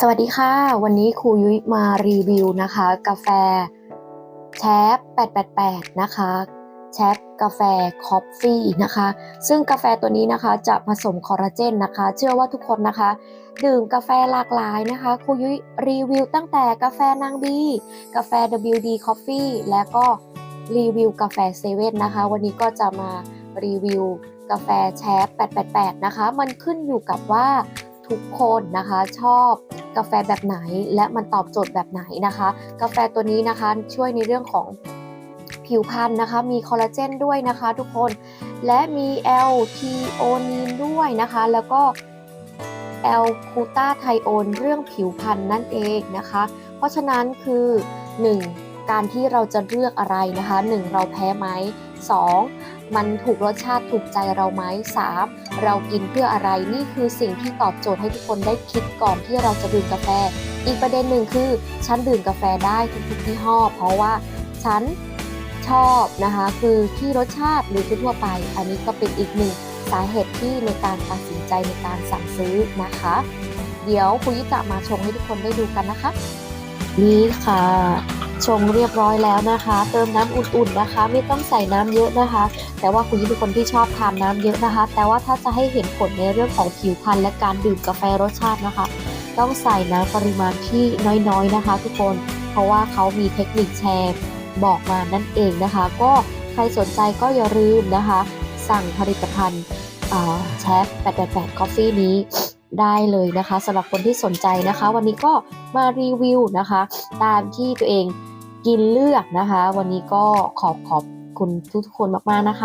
สวัสดีค่ะ วันนี้ครูยุ้ยมารีวิวนะคะ กาแฟแชป888 นะคะแชปกาแฟคอฟฟี่นะคะ ซึ่งกาแฟตัวนี้นะคะจะผสมคอลลาเจนนะคะ เชื่อว่าทุกคนนะคะ ดื่มกาแฟหลากหลายนะคะครูยุ้ยรีวิวตั้งแต่กาแฟนางบีกาแฟ WD Coffee และก็รีวิวกาแฟเซเว่นนะคะ วันนี้ก็จะมารีวิวกาแฟแชป888 นะคะ มันขึ้นอยู่กับว่าทุกคนนะคะชอบ กาแฟแบบไหน และมันตอบโจทย์แบบไหนนะคะ กาแฟตัวนี้นะคะช่วยในเรื่องของผิวพรรณนะคะ มีคอลลาเจนด้วยนะคะทุกคน และมีแอลทีโอนีนด้วยนะคะ แล้วก็แอลคูตาไทโอนเรื่องผิวพรรณนั่นเองนะคะ เพราะฉะนั้นคือ 1. การที่เราจะเลือกอะไรนะคะ 1. เราแพ้ไหม 2. มันถูกรสชาติถูกใจเราไหม 3. เรากินเพื่ออะไรนี่คือสิ่งที่ตอบโจทย์ให้ทุกคนได้คิดก่อนที่เราจะดื่มกาแฟ อีกประเด็นหนึ่งคือ ฉันดื่มกาแฟได้ทุกๆยี่ห้อ เพราะว่าฉันชอบนะคะคือที่รสชาติหรือทั่วไป อันนี้ก็เป็นอีกหนึ่งสาเหตุที่ในการตัดสินใจในการสั่งซื้อนะคะ เดี๋ยวคุยจะมาชงให้ทุกคนได้ดูกันนะคะ นี่ค่ะ ชงเรียบร้อยแล้วนะคะ เติมน้ำอุ่นๆนะคะ ไม่ต้องใส่น้ำเยอะนะคะ แต่ว่าคุณยิ่เป็นคนที่ชอบทานน้ำเยอะนะคะ แต่ว่าถ้าจะให้เห็นผลในเรื่องของผิวพรรณและการดื่มกาแฟรสชาตินะคะ ต้องใส่น้ำปริมาณที่น้อยๆนะคะ ทุกคนเพราะว่าเขามีเทคนิคแชร์บอกมานั่นเองนะคะ ก็ใครสนใจก็อย่าลืมนะคะ สั่งผลิตภัณฑ์แชฟ888 Coffee นี้ ได้เลยนะคะสำหรับคนที่สนใจนะคะ วันนี้ก็มารีวิวนะคะ ตามที่ตัวเองกินเลือกนะคะ วันนี้ก็ขอบขอบคุณทุกๆคนมากๆนะคะ